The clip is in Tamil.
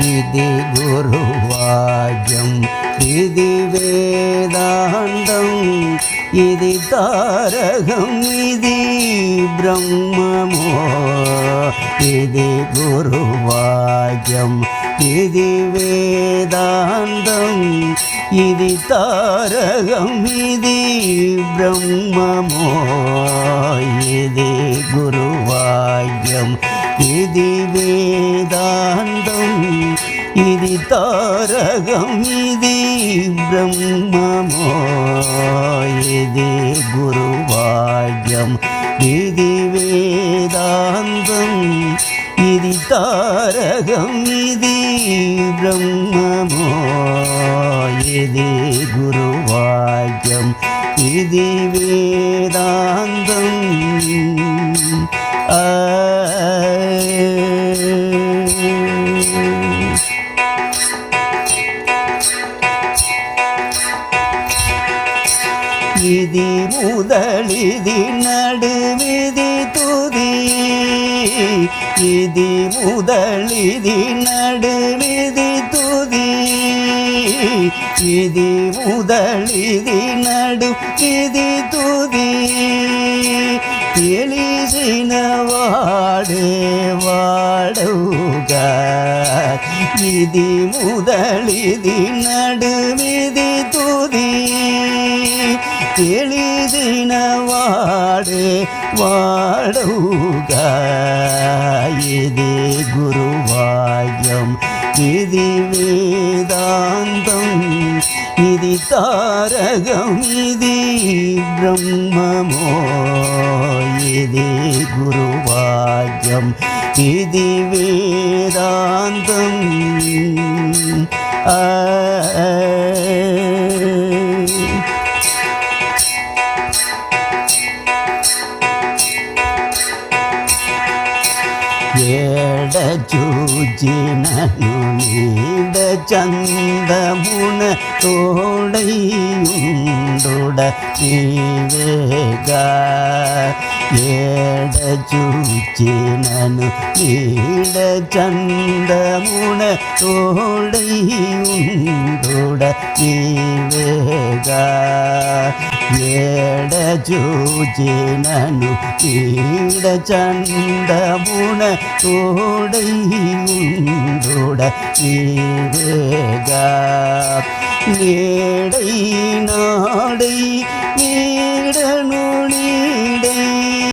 இது குருவாஜம் இது வேதாந்தம் இது தாரகம் இது பிரம்மமோ. இது குருவாஜம் இது வேதாந்தம் இது தாரகம் இது பிரம்மமோ. இது குருவாஜம் இது வேதாந்தம் இது தாரகம் இது பிரம்மமோ இது குருவாஜம் இது வேதாந்தம் இது தாரகம் இது பிரம்மமோ இது குருவாஜம் இது வேதாந்தம் விதி முதலிதி நடுவிதி துதி. இதி முதலிதி நடுவிதி துதி. இதி முதலிதி நடு விதி துதி எளிசினவாடு வாடுக. இதி முதலிதி நடுவிதி துதி. తెలిసిన వాడే వాడవుగా ఇది గురువాక్యం ఇది వేదాంతం ఇది తారకం ఇది బ్రహ్మమో ఇది గురువాక్యం ఇది వేదాంతం ఆ ఏడ చూచినను నీడ చందమున తోడైయుండుడ నీవేగా ఏడ చూచినను నీడ చందమున తోడైయుండుడ నీవేగా ఏడ చూచినను ఈడ చందమున తోడైయుండుడ నీవేగా నేడై నాడై నీడను